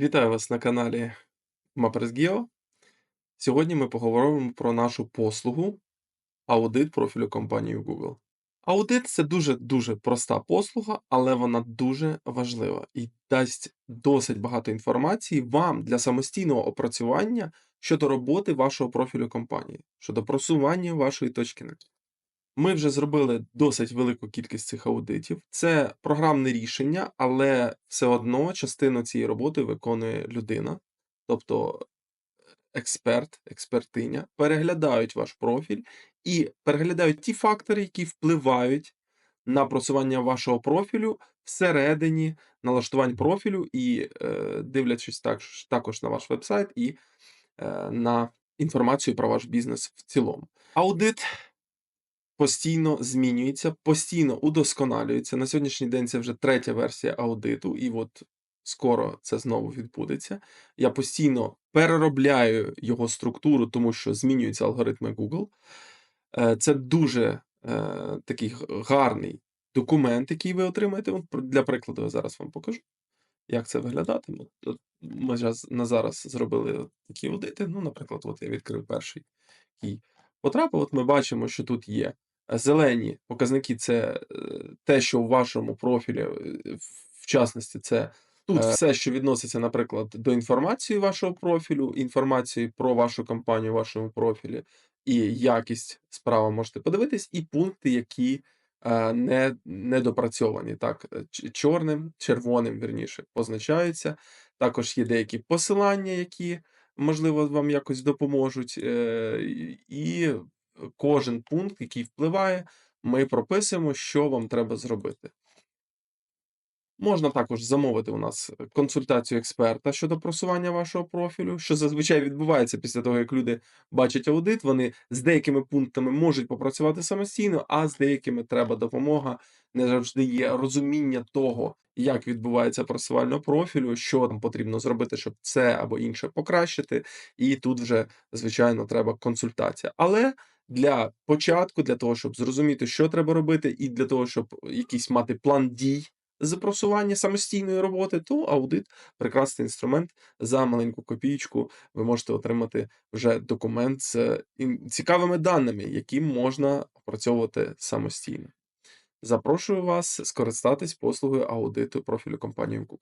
Вітаю вас на каналі MapResGeo. Сьогодні ми поговоримо про нашу послугу аудит профілю компанії Google. Аудит це дуже-дуже проста послуга, але вона дуже важлива і дасть досить багато інформації вам для самостійного опрацювання щодо роботи вашого профілю компанії, щодо просування вашої точки. Ми вже зробили досить велику кількість цих аудитів. Це програмне рішення, але все одно частину цієї роботи виконує людина, тобто експерт, експертиня, переглядають ваш профіль і переглядають ті фактори, які впливають на просування вашого профілю всередині налаштувань профілю і е, дивлячись також, також на ваш вебсайт і е, на інформацію про ваш бізнес в цілому. Аудит постійно змінюється, постійно удосконалюється. На сьогоднішній день це вже третя версія аудиту, і от скоро це знову відбудеться. Я постійно переробляю його структуру, тому що змінюються алгоритми Google. Е, Це дуже е, такий гарний документ, який ви отримаєте. Для прикладу, я зараз вам покажу, як це виглядатиме. Ми зараз, на зараз зробили такі аудити. Ну, наприклад, от я відкрив перший який потрапив. От ми бачимо, що тут є зелені показники це е, те, що в вашому профілі, е, в частності, це тут Е. все, що відноситься, наприклад, до інформації вашого профілю, інформації про вашу компанію в вашому профілі, і якість справа можете подивитись, і пункти, які не, недопрацьовані, так, чорним, червоним, вірніше, позначаються. Також є деякі посилання, які можливо, вам якось допоможуть. І кожен пункт, який впливає, ми прописуємо, що вам треба зробити. Можна також замовити у нас консультацію експерта щодо просування вашого профілю, що зазвичай відбувається після того, як люди бачать аудит. Вони з деякими пунктами можуть попрацювати самостійно, а з деякими треба допомога. Не завжди є розуміння того, як відбувається просування профілю, що там потрібно зробити, щоб це або інше покращити. І тут вже, звичайно, треба консультація. Але для початку, для того, щоб зрозуміти, що треба робити, і для того, щоб якийсь мати план дій з просування самостійної роботи, то аудит прекрасний інструмент. За маленьку копієчку ви можете отримати вже документ з цікавими даними, які можна опрацьовувати самостійно. Запрошую вас скористатись послугою аудиту профілю компанії Google.